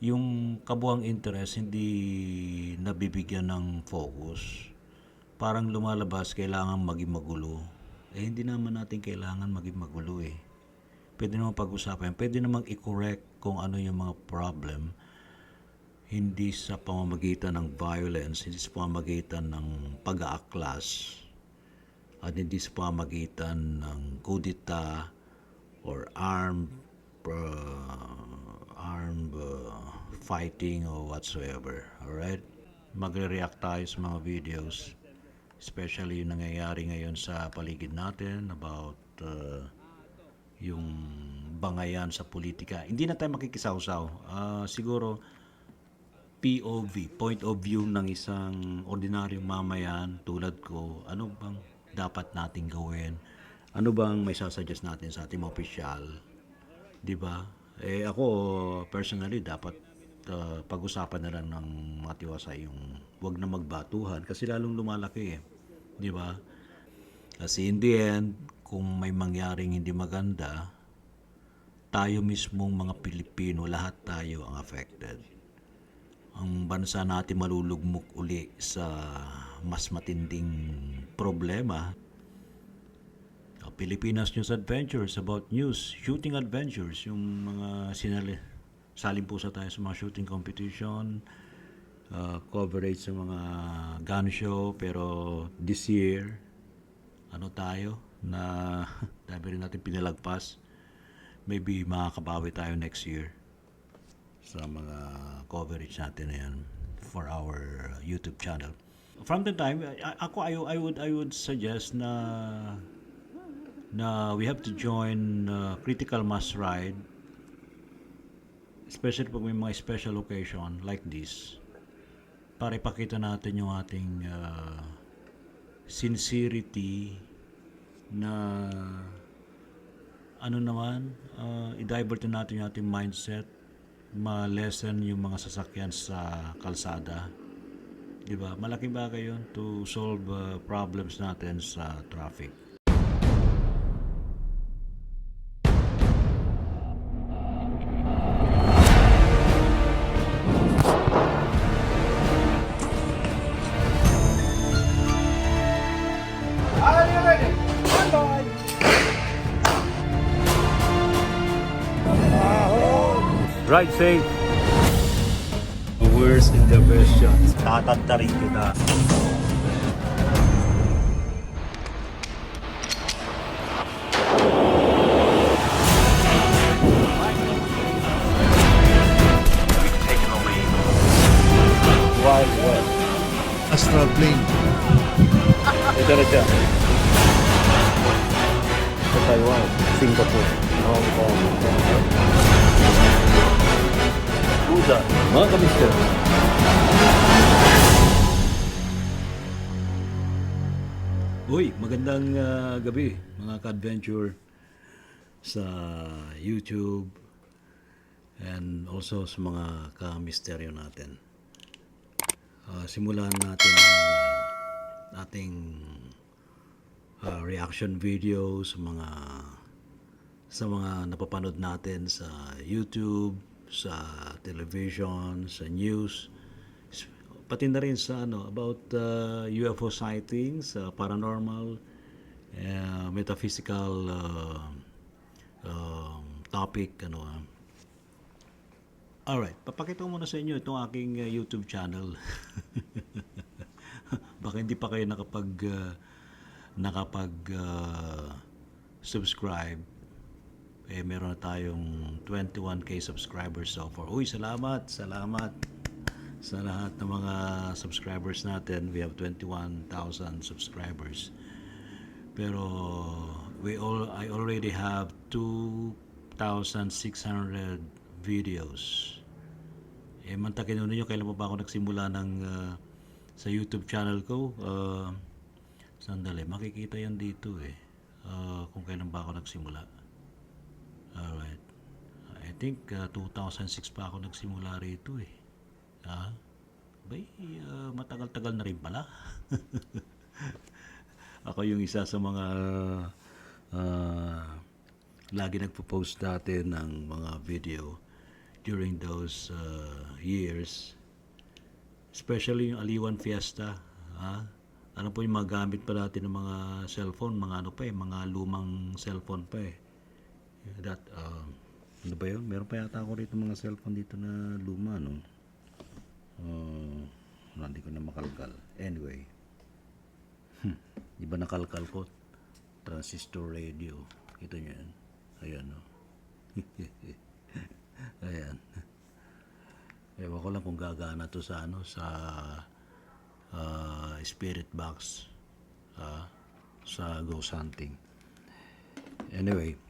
yung kabuang interest hindi nabibigyan ng focus. Parang lumalabas, kailangan maging magulo. Eh, hindi naman natin kailangan maging magulo eh. Pwede naman pag-usapan, pwede naman i-correct kung ano yung mga problem hindi sa pamamagitan ng violence, hindi sa pamamagitan ng pag-aaklas, at hindi sa pamamagitan ng kudita or armed uh, armed uh, fighting or whatsoever. Alright? Magre-react tayo sa mga videos, especially yung nangyayari ngayon sa paligid natin about uh, yung bangayan sa politika. Hindi na tayo makikisawsaw. Ah, siguro, POV, point of view ng isang ordinaryong mamayan tulad ko, ano bang dapat nating gawin? Ano bang may sasuggest natin sa ating opisyal? 'Di ba? Eh ako personally dapat uh, pag-usapan na lang ng matiwasa yung wag na magbatuhan kasi lalong lumalaki eh. 'Di ba? Kasi in the end, kung may mangyaring hindi maganda, tayo mismong mga Pilipino, lahat tayo ang affected ang bansa natin malulugmok uli sa mas matinding problema. Pilipinas News Adventures about news, shooting adventures, yung mga sinali, salim po sa tayo sa mga shooting competition, uh, coverage sa mga gun show, pero this year, ano tayo, na dami rin natin pinalagpas. Maybe makakabawi tayo next year sa mga coverage natin na yan for our YouTube channel. From the time, ako I, I would I would suggest na na we have to join uh, critical mass ride especially pag may mga special occasion like this para ipakita natin yung ating uh, sincerity na ano naman, uh, i-divert na natin yung ating mindset ma-lessen yung mga sasakyan sa kalsada. 'Di ba? Malaking bagay 'yon to solve uh, problems natin sa traffic. Ride safe. Worst in the version. Tatantarin kita. Wild West. Astral plane. Ito na siya. Sa Taiwan, Singapore, Hong Kong. Buda, mga kamister. Uy, magandang ah, gabi mga ka-adventure sa YouTube and also sa mga ka-misteryo natin. Ah, simulan natin ang ating ah, reaction video sa mga sa mga napapanood natin sa YouTube, sa television, sa news, pati na rin sa ano about uh, UFO sightings, uh, paranormal, uh, metaphysical uh, um, topic ano ah. Alright, papakita ko muna sa inyo itong aking uh, YouTube channel. Baka hindi pa kayo nakapag uh, nakapag uh, subscribe. Eh meron na tayong 21k subscribers so far. Uy, salamat, salamat sa lahat ng mga subscribers natin. We have 21,000 subscribers. Pero we all I already have 2,600 videos. Eh, mantakin nyo ninyo, kailan pa ba ako nagsimula ng ah, sa YouTube channel ko? Ah, sandali, makikita yan dito eh. Ah, kung kailan ba ako nagsimula. Alright. I think ah, 2006 pa ako nagsimula rito eh. Ha? Bay, ah, matagal-tagal na rin pala. ako yung isa sa mga ah, lagi nagpo-post dati ng mga video during those uh, years. Especially yung Aliwan Fiesta. Ha? Ano po yung mga gamit pa natin ng mga cellphone, mga ano pa eh, mga lumang cellphone pa eh. That, uh, ano ba yun? Meron pa yata ako rito mga cellphone dito na luma, no? Uh, hindi ko na makalkal. Anyway. Hmm. Di ba nakalkal ko? Transistor radio. Kita nyo yan? Ayan, no? Ayan. Ewan ko lang kung gagana to sa ano, sa ah, spirit box. ah, sa ghost hunting. Anyway.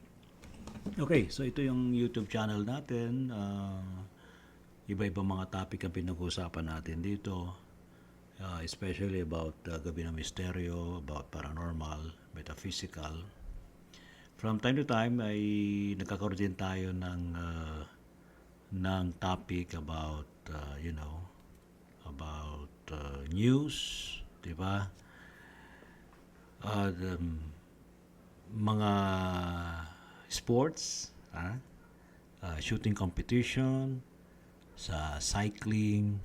Okay, so ito yung YouTube channel natin. Ah, iba-iba mga topic ang pinag-uusapan natin dito. Uh, especially about uh, gabi ng misteryo, about paranormal, metaphysical. From time to time ay nagkakaroon din tayo ng uh, ng topic about uh, you know about uh, news, 'di ba? Uh, the, mga sports, ah, uh, shooting competition, sa cycling,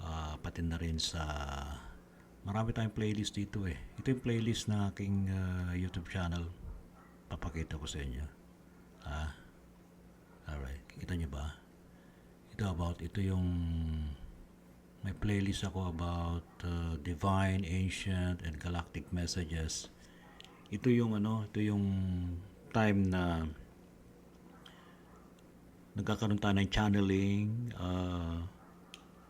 ah, pati na rin sa marami tayong playlist dito eh. Ito yung playlist na aking ah, YouTube channel. Papakita ko sa inyo. Ah. Alright. Kita nyo ba? Ito about, ito yung may playlist ako about uh, divine, ancient, and galactic messages. Ito yung ano, ito yung time na nagkakaroon tayo ng channeling uh,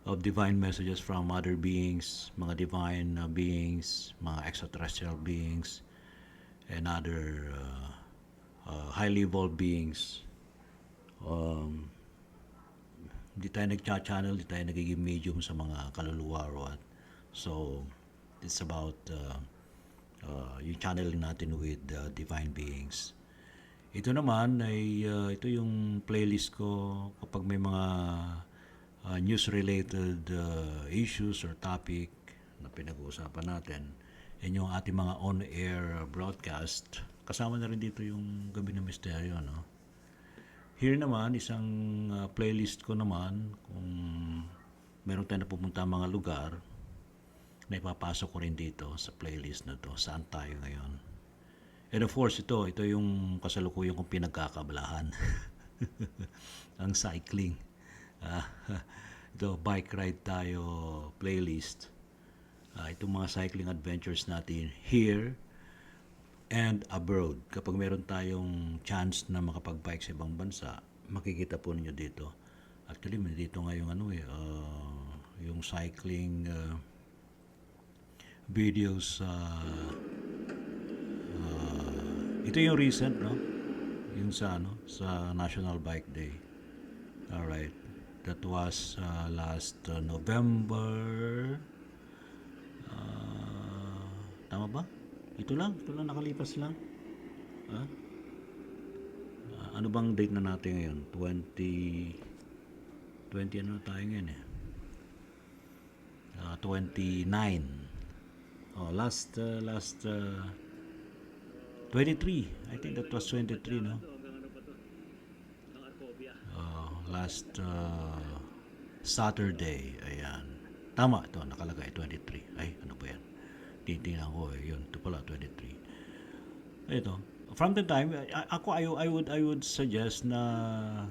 of divine messages from other beings, mga divine uh, beings, mga extraterrestrial beings, and other uh, uh, highly evolved beings. Um, hindi tayo nagcha-channel, hindi tayo nagiging medium sa mga kaluluwa or what. So, it's about uh, uh, yung channeling natin with uh, divine beings. Ito naman ay uh, ito yung playlist ko kapag may mga uh, news related uh, issues or topic na pinag-uusapan natin. Yan yung ating mga on-air broadcast. Kasama na rin dito yung Gabi ng Misteryo, no? Here naman, isang uh, playlist ko naman, kung meron tayo na pupunta mga lugar, na ipapasok ko rin dito sa playlist na to. Saan tayo ngayon? And of course, ito, ito yung kasalukuyan kong pinagkakabalahan. Ang cycling. Ah, ito, bike ride tayo playlist. Ah, itong mga cycling adventures natin here and abroad. Kapag meron tayong chance na makapag-bike sa ibang bansa, makikita po ninyo dito. Actually, dito nga yung ano eh, ah, yung cycling ah, videos sa ito yung recent, no? Yung sa ano, sa National Bike Day. All right. That was uh, last uh, November. Uh, tama ba? Ito lang, ito lang nakalipas lang. Ha? Ah, ano bang date na natin ngayon? 20 20 ano tayo ngayon eh? Ah, 29. Oh, last uh, last uh, 23. I think that was 23, no? Uh, last uh, Saturday. Ayan. Tama ito, nakalagay 23. Ay, ano ba yan? Titingnan ko eh. Yun, ito pala 23. Ito. From the time, ako, I, I would, I would suggest na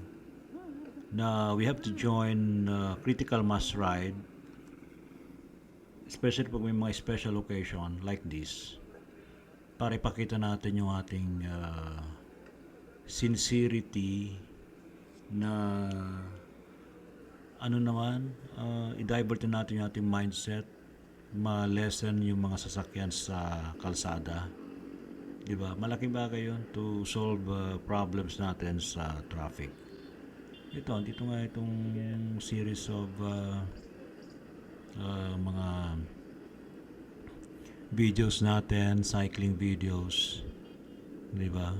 na we have to join uh, critical mass ride especially pag may mga special occasion like this para ipakita natin yung ating uh, sincerity na ano naman, uh, i-divert na natin yung ating mindset, ma-lessen yung mga sasakyan sa kalsada. Di ba? Malaking bagay yun to solve uh, problems natin sa traffic. Ito, dito nga itong series of uh, uh, mga videos natin, cycling videos. Di ba?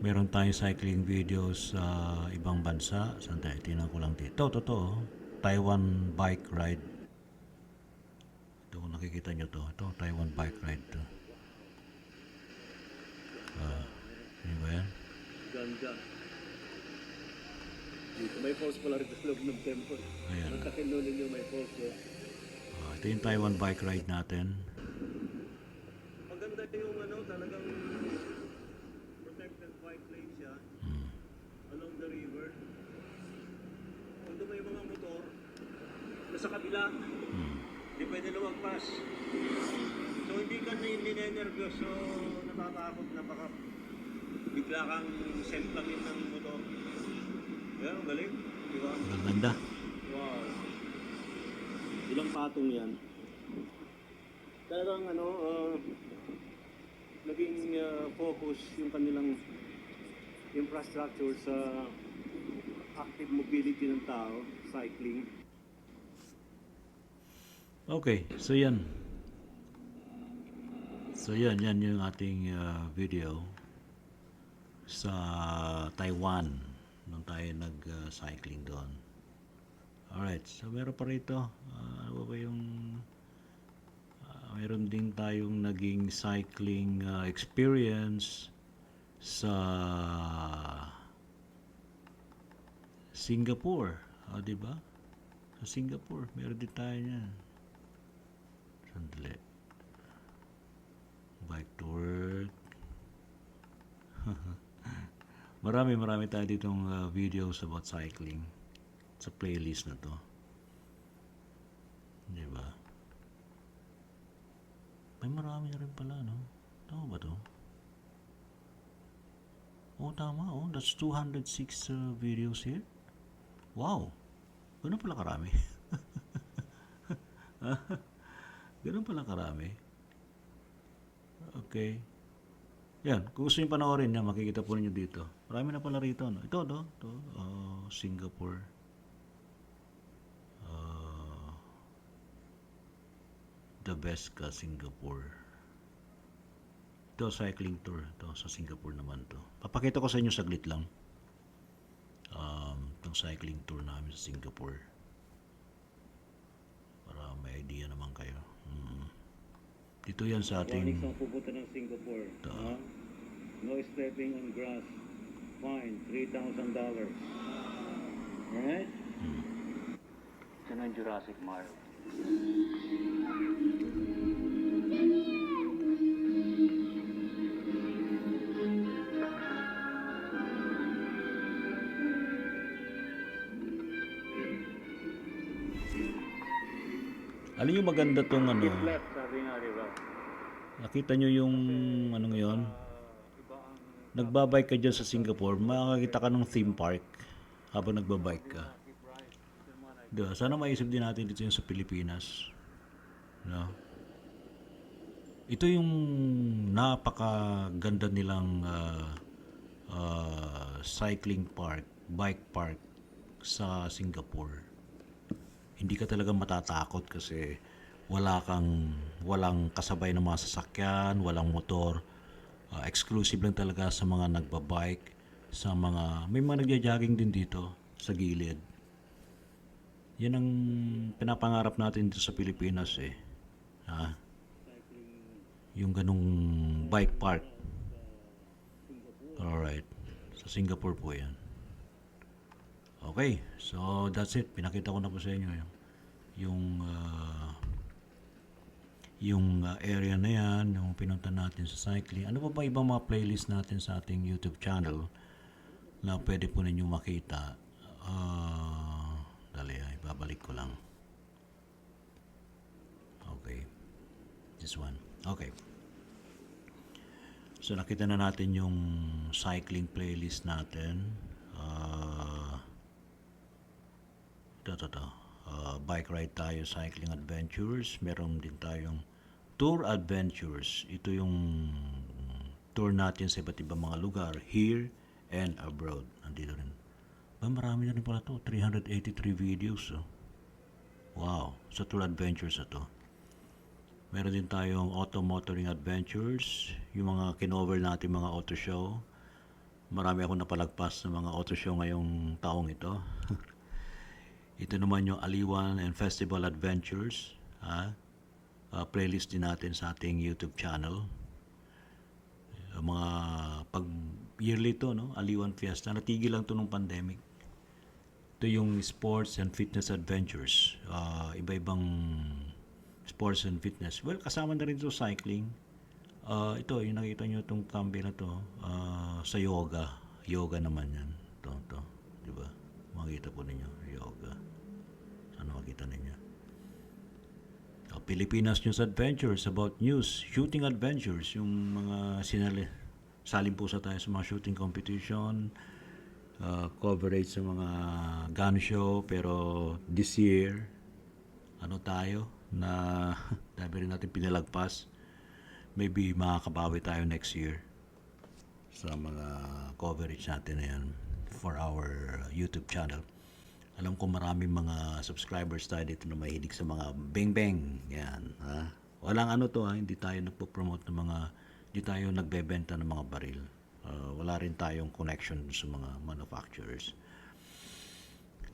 Meron tayong cycling videos sa ibang bansa. Saan tayo? Tingnan ko lang dito. Totoo. Taiwan bike ride. Ito kung nakikita nyo to. Ito, Taiwan bike ride to. Ah, di ba yan? Ganda. dito. May falls pala rin sa loob ng temple. Ayan. Ang takin nun ninyo may falls. Eh. Ah, ito yung Taiwan bike ride natin. Maganda yung ano, talagang protected bike lane siya Hmm. along the river. Although may mga motor, nasa kabila, Hmm. hindi pwede lumagpas. So hindi ka na ninenervyos, so natatakot na baka bigla kang sentlangin ng motor. Yan, ang galing. Di ba? Ang ganda. Wow. Ilang patong yan? Talagang ano, uh, naging uh, focus yung kanilang infrastructure sa active mobility ng tao, cycling. Okay, so yan. So yan, yan yung ating uh, video sa Taiwan nung tayo nag-cycling doon. Alright, so meron pa rito. Ah, ano ba yung... ah, meron din tayong naging cycling ah, experience sa Singapore. Ah, di ba? Sa Singapore, meron din tayo niyan. Sandali. Bike to work. Marami, marami tayo ditong uh, videos about cycling sa playlist na to. Di ba? May marami na rin pala, no? Tama ba to? Oh, tama. Oh, that's 206 uh, videos here. Wow. Ganun pala karami. Ganun pala karami. Okay. Yan, kung gusto nyo panoorin yan, makikita po ninyo dito. Marami na pala rito. No? Ito, no? Ito, uh, Singapore. Uh, the best ka, Singapore. Ito, cycling tour. Ito, sa Singapore naman to. Papakita ko sa inyo saglit lang. Um, itong cycling tour namin sa Singapore. Para may idea naman kayo. Mm. Dito yan sa Warning ating... sa pupunta ng Singapore. Ito. Ha? No stepping on grass. Fine, $3,000. Alright? Ito na yung Jurassic Mile. Alam nyo maganda tong ano, left, sabi nga, di ba? Nakita nyo yung ano ngayon, nagbabike ka dyan sa Singapore, makakita ka ng theme park habang nagbabike ka. Diba? Sana maisip din natin dito yung sa Pilipinas. No? Ito yung napakaganda nilang ah, ah, cycling park, bike park sa Singapore hindi ka talaga matatakot kasi wala kang walang kasabay ng mga sasakyan, walang motor. Ah, exclusive lang talaga sa mga nagbabike, sa mga may mga nagja-jogging din dito sa gilid. Yan ang pinapangarap natin dito sa Pilipinas eh. Ha? Yung ganung bike park. Alright. Sa Singapore po yan. Okay, so that's it. Pinakita ko na po sa inyo yung yung ah, yung ah, area na yan, yung pinunta natin sa cycling. Ano pa ba ibang mga playlist natin sa ating YouTube channel na pwede po ninyo makita? Ah, dali ay, babalik ko lang. Okay. This one. Okay. So nakita na natin yung cycling playlist natin. Ah ito, ito, ito. Uh, bike ride tayo, cycling adventures. Meron din tayong tour adventures. Ito yung tour natin sa iba't ibang mga lugar, here and abroad. Nandito rin. Ba, marami na rin pala to. 383 videos. Oh. Wow. Sa tour adventures ito. Meron din tayong auto motoring adventures. Yung mga kinover natin mga auto show. Marami ako napalagpas ng mga auto show ngayong taong ito. Ito naman yung Aliwan and Festival Adventures. Ha? Ah, playlist din natin sa ating YouTube channel. Yung mga pag yearly to, no? Aliwan Fiesta. Natigil lang to nung pandemic. Ito yung sports and fitness adventures. Ah, iba-ibang sports and fitness. Well, kasama na rin ito cycling. Ah, ito, yung nakita nyo itong thumbnail na to, ah, sa yoga. Yoga naman yan. Ito, ito. Di ba? Makita po ninyo, yoga. Sana makita ninyo. Pilipinas News Adventures about news, shooting adventures, yung mga sinali. Saling po sa tayo sa mga shooting competition, uh, coverage sa mga gun show, pero this year, ano tayo, na dami rin natin pinalagpas. Maybe makakabawi tayo next year sa mga coverage natin na yan for our YouTube channel. Alam ko maraming mga subscribers tayo dito na mahilig sa mga bang-bang. Yan. Ha? Walang ano to ha, hindi tayo nagpo-promote ng mga, hindi tayo nagbebenta ng mga baril. Uh, wala rin tayong connection sa mga manufacturers.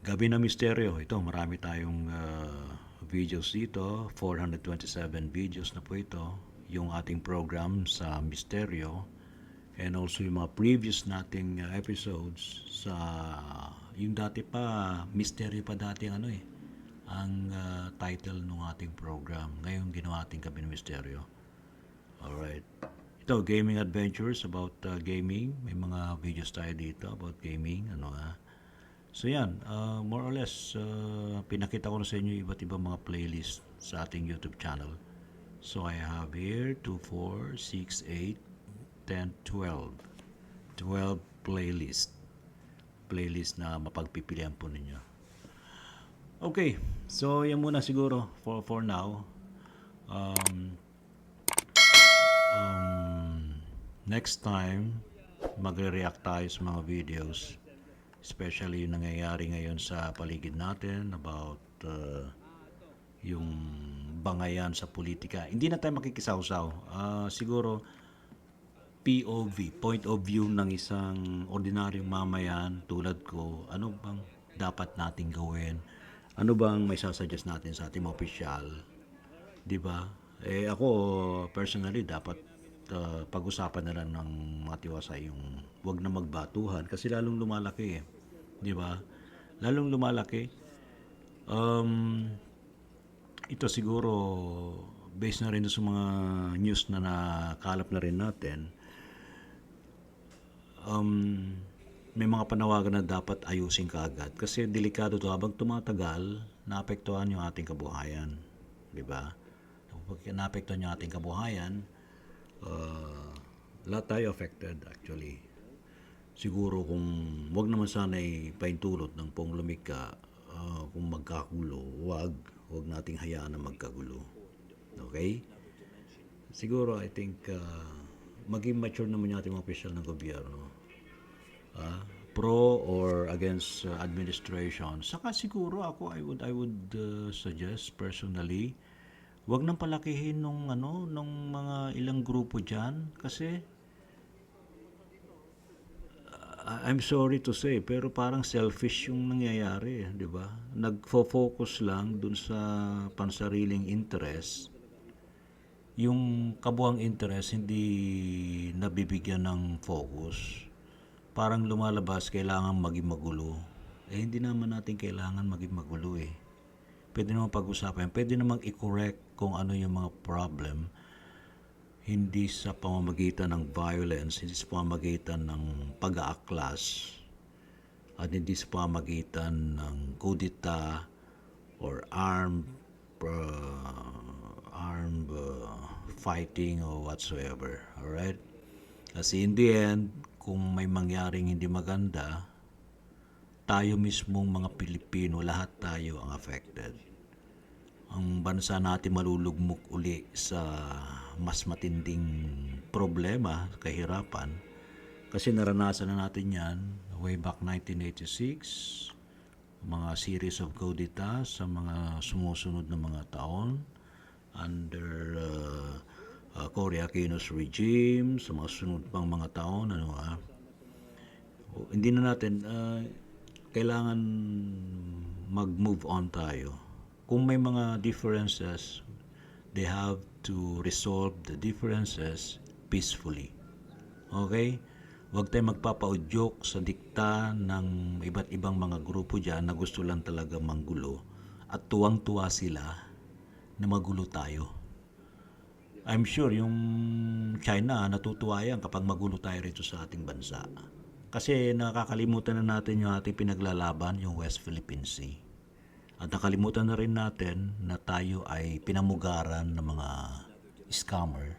Gabi na Misteryo. Ito, marami tayong uh, videos dito. 427 videos na po ito. Yung ating program sa Misteryo. And also yung mga previous nating uh, episodes sa yung dati pa, Misteryo pa dati ang ano eh. Ang uh, title ng ating program. Ngayon ginawa ating Gabi na Misteryo. Alright. Ito, gaming adventures about uh, gaming. May mga videos tayo dito about gaming. Ano nga. So yan, uh, more or less, uh, pinakita ko na sa inyo iba't ibang mga playlist sa ating YouTube channel. So I have here 2, 4, 6, 8, 10, 12. 12 playlist. Playlist na mapagpipilian po ninyo. Okay, so yan muna siguro for, for now. Um, um, next time, magre-react tayo sa mga videos especially yung nangyayari ngayon sa paligid natin about uh, yung bangayan sa politika. Hindi na tayo makikisawsaw. Ah, siguro POV, point of view ng isang ordinaryong mamayan tulad ko, ano bang dapat nating gawin? Ano bang may sasuggest natin sa ating opisyal? 'Di ba? Eh ako personally dapat uh, pag-usapan na lang ng mga tiwasay yung wag na magbatuhan kasi lalong lumalaki eh. 'Di ba? Lalong lumalaki. Um, ito siguro based na rin sa mga news na nakalap na rin natin. Um, may mga panawagan na dapat ayusin kaagad kasi delikado to habang tumatagal naapektuhan yung ating kabuhayan. 'Di ba? Kapag naapektuhan yung ating kabuhayan, uh, lahat tayo affected actually. Siguro kung wag naman sana paintulot ng pong lumika, ah, kung magkagulo, wag, wag nating hayaan na magkagulo. Okay? Siguro I think ah, maging mature naman yung ating mga opisyal ng gobyerno. Ah, pro or against uh, administration. Saka siguro ako I would I would uh, suggest personally wag nang palakihin nung ano nung mga ilang grupo diyan kasi uh, I'm sorry to say pero parang selfish yung nangyayari, 'di ba? Nagfo-focus lang dun sa pansariling interest. Yung kabuang interest hindi nabibigyan ng focus parang lumalabas kailangan maging magulo. Eh hindi naman natin kailangan maging magulo eh. Pwede naman pag-usapan, pwede namang i-correct kung ano yung mga problem hindi sa pamamagitan ng violence, hindi sa pamamagitan ng pag-aaklas, at hindi sa pamamagitan ng kudita or armed uh, armed uh, fighting or whatsoever. Alright? Kasi in the end, kung may mangyaring hindi maganda, tayo mismong mga Pilipino, lahat tayo ang affected. Ang bansa natin malulugmok uli sa mas matinding problema, kahirapan. Kasi naranasan na natin yan way back 1986, mga series of kudita sa mga sumusunod na mga taon under uh, uh, Cory Aquino's regime, sa mga sunod pang mga taon, ano ah. O, hindi na natin, ah, kailangan mag-move on tayo. Kung may mga differences, they have to resolve the differences peacefully. Okay? Huwag tayong magpapaudyok sa dikta ng iba't ibang mga grupo dyan na gusto lang talaga manggulo at tuwang-tuwa sila na magulo tayo. I'm sure yung China natutuwa yan kapag magulo tayo rito sa ating bansa. Kasi nakakalimutan na natin yung ating pinaglalaban, yung West Philippine Sea. At nakalimutan na rin natin na tayo ay pinamugaran ng mga scammer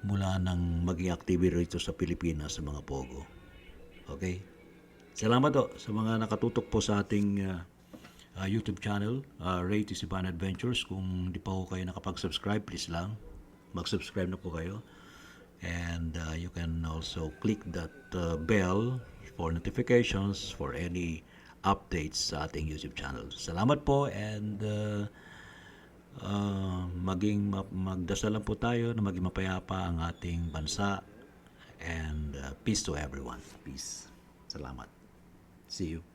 mula nang maging active rito sa Pilipinas sa mga pogo. Okay? Salamat po sa mga nakatutok po sa ating uh, uh, YouTube channel, uh, Ray Tisipan Adventures. Kung di pa po kayo nakapag-subscribe, please lang. Mag-subscribe na po kayo. And uh, you can also click that uh, bell for notifications for any updates sa ating YouTube channel. Salamat po and uh, uh, maging ma- magdasal lang po tayo na maging mapayapa ang ating bansa and uh, peace to everyone. Peace. Salamat. See you.